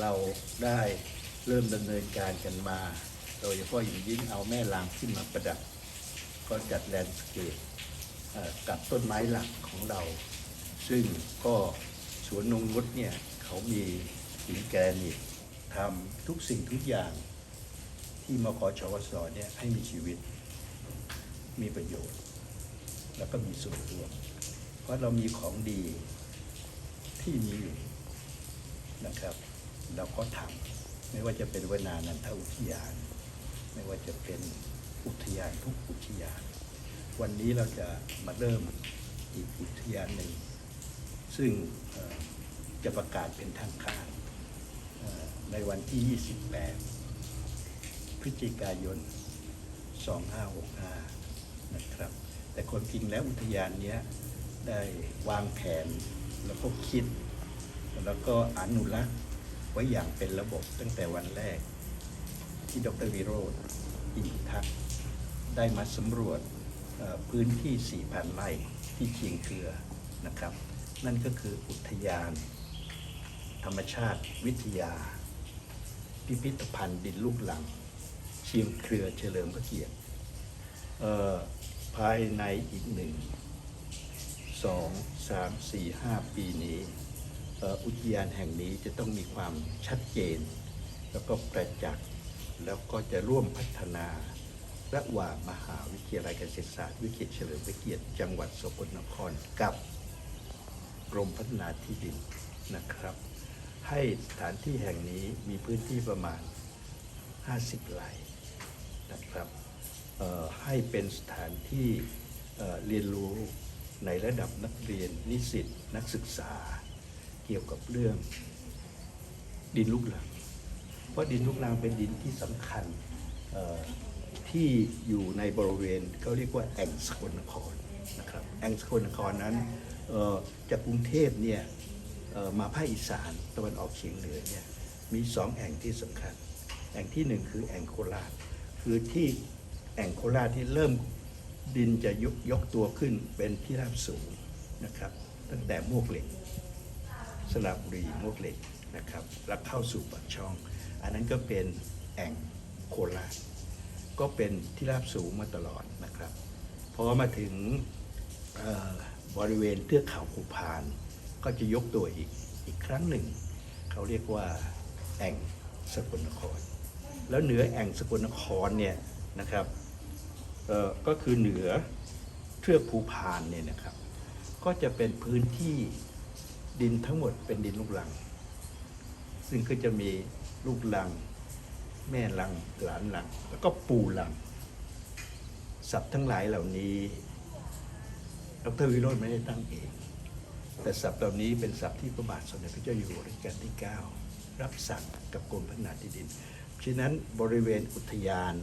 เราได้เริ่มดำเนินการกันมา โดยเฉพาะอย่างยิ่งเอาแม่ลางขึ้นมาประดับ ก็จัดแลนด์สเคปกับต้นไม้หลักของเรา ซึ่งก็สวนนงนุษเนี่ยเขามีหินแกรนิตทำทุกสิ่งทุกอย่างที่มคชวสเนี่ยให้มีชีวิต มีประโยชน์ แล้วก็มีส่วนรวม เพราะเรามีของดีที่มีอยู่นะครับ เราก็ทำไม่ว่าจะเป็นวนานันทอุทยาน ไม่ว่าจะเป็นอุทยานทุกอุทยาน วันนี้เราจะมาเริ่มอีกอุทยานหนึ่ง ซึ่งจะประกาศเป็นทางการในวันที่ 28 พฤศจิกายน 2565 นะครับ แต่คนจริงแล้วอุทยานนี้ได้วางแผนแล้วก็คิด แล้วก็อนุรักษ์ ไว้อย่างเป็นระบบตั้งแต่วันแรก ที่ดรวิโรธอินทักษ์ได้มาสำรวจพื้นที่ 4,000 ไร่ที่เชียงเกลือนะครับ นั่นก็คืออุทยาน ธรรมชาติวิทยา พิพิธภัณฑ์ดินลูกหลัง เชียงเครือเฉลิมพระเกียรติภายในอีกหนึ่งสองสามสี่ห้าปีนี้ อุทยานแห่งนี้จะต้องมีความชัดเจน แล้วก็ประจักษ์แล้วก็จะร่วมพัฒนาระหว่างมหาวิทยาลัยเกษตรศาสตร์วิเขตเฉลิมพระเกียรติจังหวัดสกลนครกับกรมพัฒนาที่ดินนะครับ ให้สถานที่แห่งนี้มีพื้นที่ประมาณ 50ไร่นะครับให้เป็นสถานที่เรียนรู้ในระดับนักเรียนนิสิตนักศึกษา เกี่ยวกับเรื่อง ดินลูกลังเพราะดินลูกรังเป็นดินที่สำคัญที่อยู่ในบริเวณเขาเรียกว่าแอ่งสกลนครนะครับแอ่งสกลนครนั้นจากกรุงเทพเนี่ยมาภาคอีสานตะวันออกเฉียงเหนือเนี่ยมีสองแอ่งที่สำคัญ แอ่งที่หนึ่งคือแอ่งโคราชคือที่แอ่งโคราชที่เริ่มดินจะยกยกตัวขึ้นเป็นที่ราบสูงนะครับ ตั้งแต่มวกเหล็ก สระบุรีมวกเหล็กนะครับแล้วเข้าสู่ปากช่อง อันนั้นก็เป็นแอ่งโคราชก็เป็นที่ราบสูงมาตลอดนะครับพอมาถึงบริเวณเทือกเขาภูพาน ก็จะยกตัวอีกอีกครั้งหนึ่ง เขาเรียกว่าแอ่งสกลนคร แล้วเหนือแอ่งสกลนครเนี่ยนะครับก็คือเหนือเทือกภูพานเนี่ยนะครับ ก็จะเป็นพื้นที่ ดินทั้งหมดเป็นดินลูกรัง ซึ่งก็จะมีลูกลัง แม่ลังหลานลัง แล้วก็ปู่ลังศัพท์ทั้งหลายเหล่านี้ดรวิโรจน์ไม่ได้ตั้งเอง แต่ศัพท์เหล่านี้เป็นศัพท์ที่พระบาทสมเด็จพระเจ้าอยู่หัวรัชกาลที่ 9 รับสั่งกับกรมพัฒนาที่ดิน ฉะนั้นบริเวณอุทยาน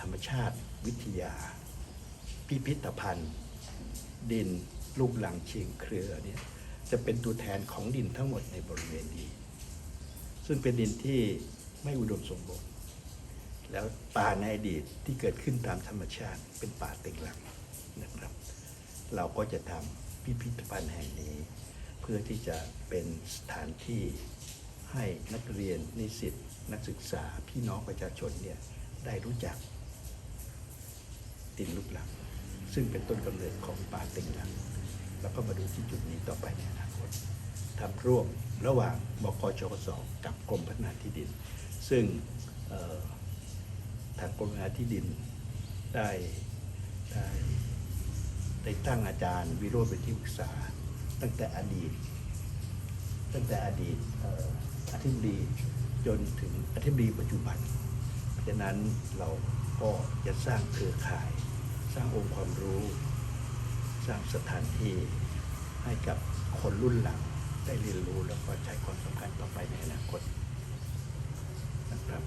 ธรรมชาติวิทยา พิพิธภัณฑ์ ดินลูกหลังเชียงเครือเนี่ย จะเป็นตัวแทนของดินทั้งหมดในบริเวณนี้ ซึ่งเป็นดินที่ไม่อุดมสมบูรณ์ แล้วป่าในอดีตที่เกิดขึ้นตามธรรมชาติเป็นป่าเต็งหลังนะครับ เราก็จะทำพิพิธภัณฑ์แห่งนี้ เพื่อที่จะเป็นสถานที่ให้นักเรียนนิสิตนักศึกษาพี่น้องประชาชนเนี่ยได้รู้จักดินลูกหลังซึ่งเป็นต้นกำเนิดของป่าเต็งหลัง แล้วก็มาดูที่จุดนี้ต่อไปในอนาคตทำร่วมระหว่างบกชกสกับกรมพัฒนาที่ดิน ซึ่งทางกรมพัฒนาที่ดินได้ได้ได้ตั้งอาจารย์วิโรจน์เป็นที่ปรึกษา ตั้งแต่อดีต ตั้งแต่อดีตอธิบดีจนถึงอธิบดีปัจจุบันเพราะฉะนั้นเราก็จะสร้างเครือข่าย สร้างองค์ความรู้ สร้างสถานที่ให้กับคนรุ่นหลังได้เรียนรู้แล้วก็ใช้ความสำคัญต่อไปในอนาคตนะครับ